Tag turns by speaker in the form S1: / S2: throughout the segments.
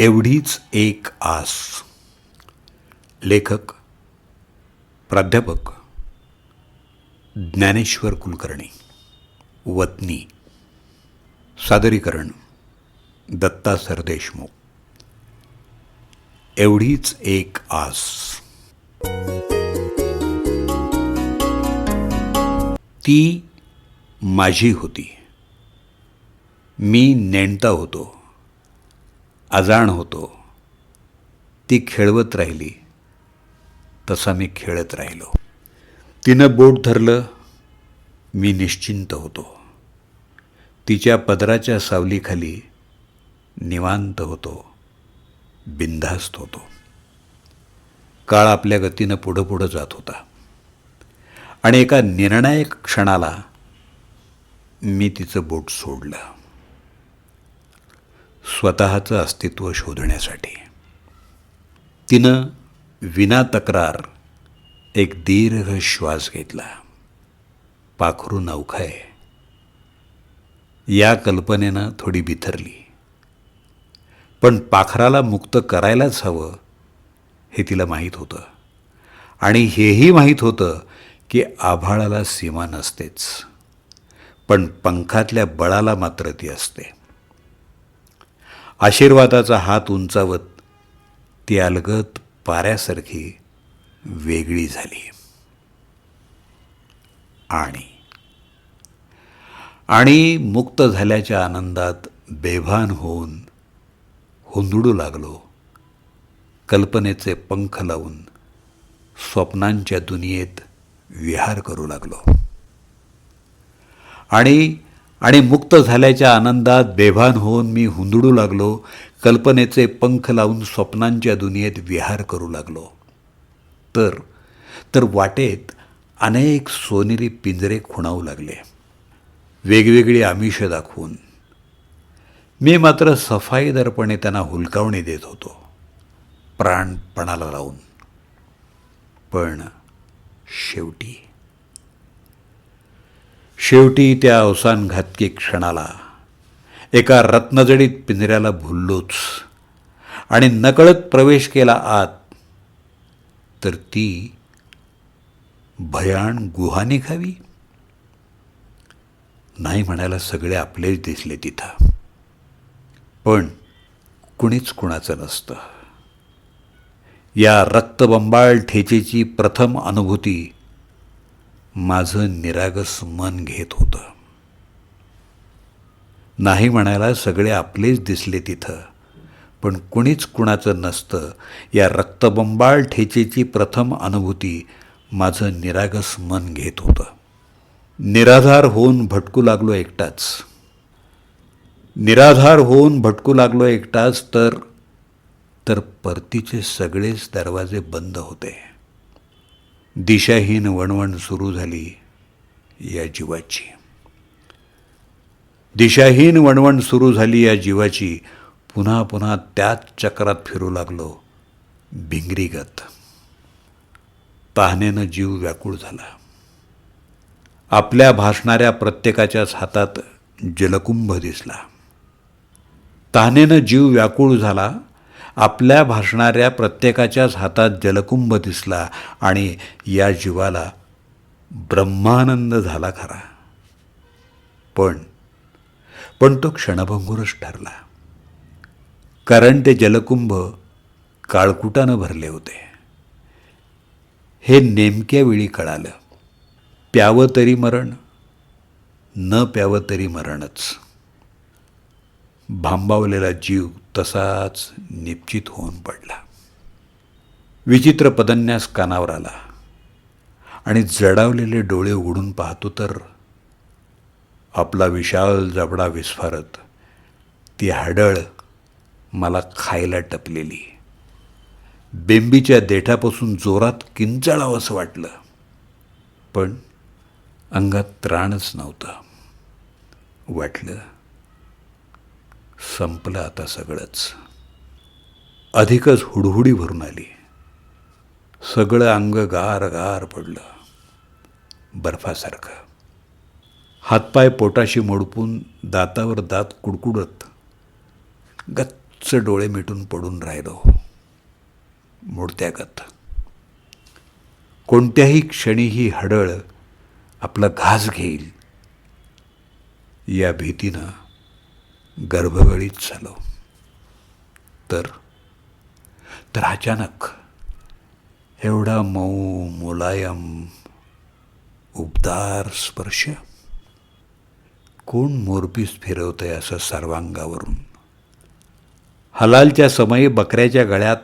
S1: एवढीच एक आस. लेखक प्राध्यापक ज्ञानेश्वर कुलकर्णी वतनी सादरीकरण दत्ता सरदेशमुख एवढीच एक आस. ती माझी होती. मी नेणता होतो. अजाण होतो. ती खेळवत राहिली. तसा मी खेळत राहिलो. तिनं बोट धरलं. मी निश्चिंत होतो. तिच्या पदराच्या सावलीखाली निवांत होतो. बिनधास्त होतो. काळ आपल्या गतीनं पुढं पुढं जात होता. आणि एका निर्णायक क्षणाला मी तिचं बोट सोडलं. स्वतःचं अस्तित्व शोधण्यासाठी. तिनं विना तक्रार एक दीर्घ श्वास घेतला. पाखरू नौखाय या कल्पनेनं थोडी बिथरली. पण पाखराला मुक्त करायलाच हवं हे तिला माहीत होतं. आणि हेही माहीत होतं की आभाळाला सीमा नसतेच. पण पंखातल्या बळाला मात्र ती असते. आशीर्वादाचा हात उंचावत ती अलगत पाऱ्यासारखी वेगळी झाली. आणि आणि मुक्त झाल्याच्या आनंदात बेभान होऊन हुंदडू लागलो. कल्पनेचे पंख लावून स्वप्नांच्या दुनियेत विहार करू लागलो. आणि आणि मुक्त झाल्याच्या आनंदात बेभान होऊन मी हुंदडू लागलो कल्पनेचे पंख लावून स्वप्नांच्या दुनियेत विहार करू लागलो. तर तर वाटेत अनेक सोनेरी पिंजरे खुणावू लागले. वेगवेगळी आमिष दाखवून. मी मात्र सफाईदारपणे त्यांना हुलकावणी देत होतो. प्राणपणाला लावून. पण शेवटी शेवटी त्या अवसानघातकी क्षणाला. एका रत्नजडीत पिंजऱ्याला भुललोच. आणि नकळत प्रवेश केला आत. तर ती भयाण गुहा निघावी? नाही म्हणायला सगळे आपलेच दिसले तिथं. पण कुणीच कुणाचं नसतं. या रक्तबंबाळ ठेचेची प्रथम अनुभूती माझं निरागस मन घेत होतं. नाही म्हणायला सगळे आपलेच दिसले तिथं पण कुणीच कुणाचं नसतं. या रक्तबंबाळ ठेचेची प्रथम अनुभूती माझं निरागस मन घेत होतं. निराधार होऊन भटकू लागलो एकटाच. निराधार होऊन भटकू लागलो एकटाच तर तर परतीचे सगळेच दरवाजे बंद होते. दिशाहीन वणवण सुरू झाली या जीवाची. दिशाहीन वणवण सुरू झाली या जीवाची पुन्हा पुन्हा त्याच चक्रात फिरू लागलो भिंगरीगत पाहण्यानं जीव व्याकुळ झाला. आपल्या भासणाऱ्या प्रत्येकाच्याच हातात जलकुंभ दिसला. तहानेनं जीव व्याकुळ झाला आपल्या भासणाऱ्या प्रत्येकाच्याच हातात जलकुंभ दिसला आणि या जीवाला ब्रह्मानंद झाला खरा. पण पण तो क्षणभंगूरच ठरला. कारण ते जलकुंभ काळकुटानं भरले होते. हे नेमक्या वेळी कळालं. प्यावं तरी मरण न प्यावं तरी मरणच. भांबावलेला जीव तसाच निश्चित होऊन पडला. विचित्र पदन्यास कानावर आला. आणि जडावलेले डोळे उघडून पाहतो तर आपला विशाल जबडा विस्फारत ती हाडळ मला खायला टपलेली. बेंबीच्या देठापासून जोरात किंचाळावं असं वाटलं. पण अंगात त्राणच नव्हता. वाटलं संपलं आता सगळंच. अधिकच हुडहुडी भरून आली. सगळं अंग गार गार पडलं. बर्फासारखं. हातपाय पोटाशी मोडपून दातावर दात कुडकुडत. गच्च डोळे मिटून पडून राहिलो. मोडत्यागत कोणत्याही क्षणी ही हडळ आपला घास घेईल. या भीतीनं गर्भगळीत झालो. तर तर अचानक एवढा मऊ मुलायम उबदार स्पर्श कोण मोरपीस फिरवतंय असं सर्वांगावरून? हलालच्या समयी बकऱ्याच्या गळ्यात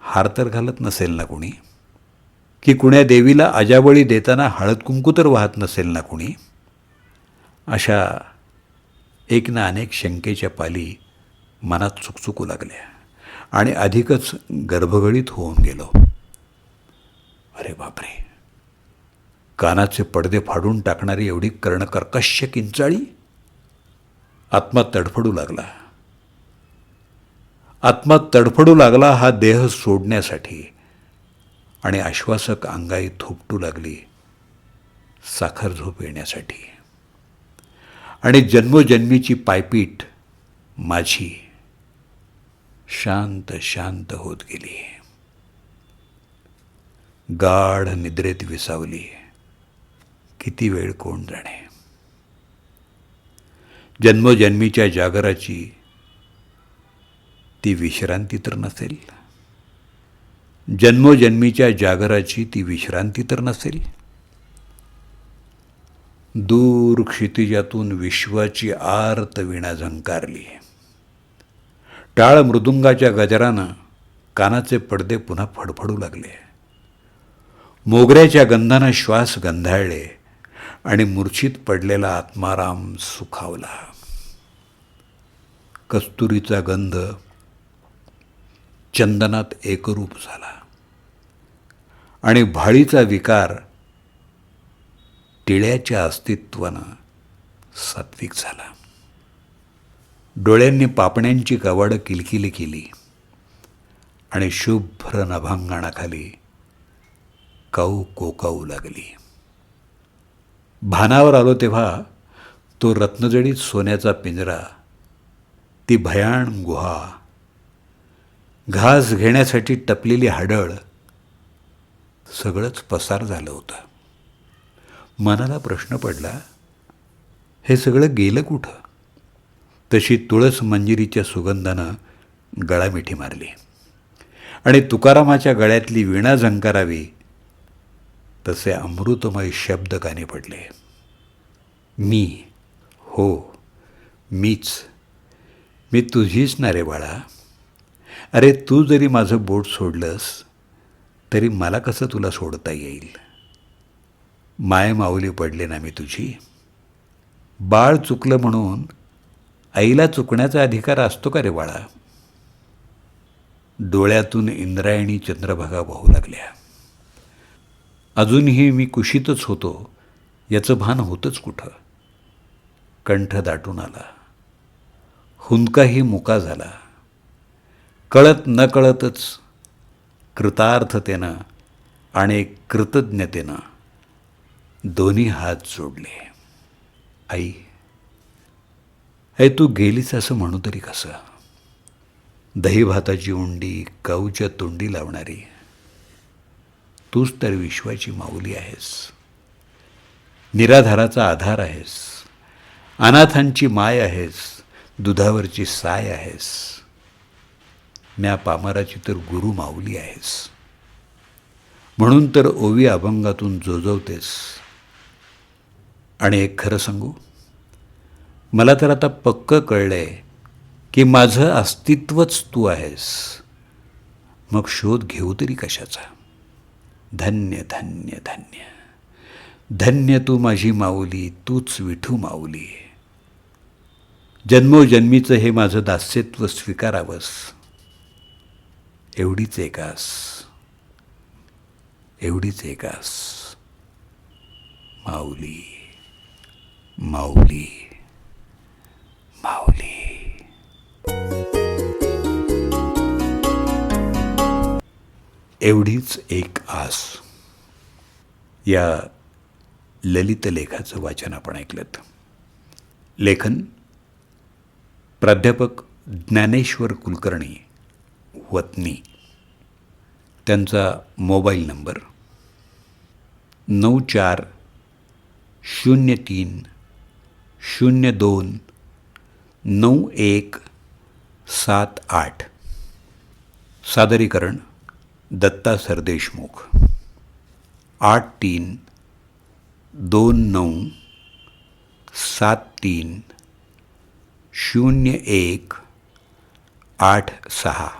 S1: हार तर घालत नसेल ना कुणी? की कुण्या देवीला अजाबळी देताना हळद कुंकू तर वाहत नसेल ना कुणी? अशा एक ना अनेक शंकेच्या पाली मनात चुकचुकू लागल्या आणि अधिकच गर्भगळीत होऊन गेलो. अरे बापरे. कानाचे पडदे फाडून टाकणारी एवढी कर्णकर्कश्य किंचाळी? आत्मा तडफडू लागला. आत्मा तडफडू लागला हा देह सोडण्यासाठी आणि आश्वासक अंगाई थोपटू लागली साखर झोप येण्यासाठी. आणि जन्मोजन्मीची पायपीट माझी शांत शांत होत गेली. गाढ निद्रेत विसावली. किती वेळ कोण जाणे? जन्मोजन्मीच्या जागराची ती विश्रांती तर नसेल. जन्मोजन्मीच्या जागराची ती विश्रांती तर नसेल. दूर क्षितिजातून विश्वाची आर्त विणा झंकारली. टाळ मृदुंगाच्या गजरानं कानाचे पडदे पुन्हा फडफडू लागले. मोगऱ्याच्या गंधानं श्वास गंधाळले आणि मूर्छित पडलेला आत्माराम सुखावला. कस्तुरीचा गंध चंदनात एकरूप झाला. आणि भाळीचा विकार टिळ्याच्या अस्तित्वानं सात्विक झाला. डोळ्यांनी पापण्यांची कवाडं किलकिली केली आणि शुभ्र नभांगणाखाली काऊ कोकाऊ लागली. भानावर आलो तेव्हा तो रत्नजडीत सोन्याचा पिंजरा ती भयाण गुहा घास घेण्यासाठी टपलेली हाडळ सगळंच पसार झालं होतं. मनाला प्रश्न पडला हे सगळं गेलं कुठं? तशी तुळस मंजिरीच्या सुगंधानं गळा मिठी मारली. आणि तुकारामाच्या गळ्यातली विणा झंकारावी तसे अमृतमय शब्द काने पडले. मी हो मीच. मी तुझीच ना रे बाळा. अरे तू जरी माझं बोट सोडलंस तरी मला कसं तुला सोडता येईल? माय माऊली पडले ना मी तुझी. बाळ चुकलं म्हणून आईला चुकण्याचा अधिकार असतो का रे बाळा? डोळ्यातून इंद्रायणी चंद्रभागा वाहू लागल्या. अजूनही मी कुशीतच होतो याचं भान होतंच कुठं? कंठ दाटून आला. हुंदकाही मुका झाला. कळत न कळतच कृतार्थतेनं आणि कृतज्ञतेनं दोन्ही हात जोडले. आई आई तू गेलीस असं म्हणू तरी कसं? दही भाताची उंडी काऊच्या तोंडी लावणारी. तूच तर विश्वाची माऊली आहेस. निराधाराचा आधार आहेस. अनाथांची माय आहेस. दुधावरची साय आहेस. म्या पामराची तर गुरु माऊली आहेस. म्हणून तर ओवी अभंगातून जोजवतेस. आणि एक खरं सांगू. मला तर आता पक्क आहे की माझं अस्तित्वच तू आहेस. मग शोध घेऊ तरी कशाचा? धन्य धन्य धन्य. धन्य तू माझी माऊली तूच विठू माऊली. जन्मोजन्मीचं हे माझं दास्यत्व स्वीकारावंस. एवढीच एकास एवढीच एकास माऊली. माऊली माऊली एवढीच एक आस. या ललित लेखाचं वाचन आपण ऐकलं लेखन प्राध्यापक ज्ञानेश्वर कुलकर्णी वतनी. त्यांचा मोबाईल नंबर नऊ चार शून्य तीन शून्य दोन नऊ एक सात आठ. सादरीकरण दत्ता सरदेशमुख. आठ तीन दोन नऊ सात तीन शून्य एक आठ सहा.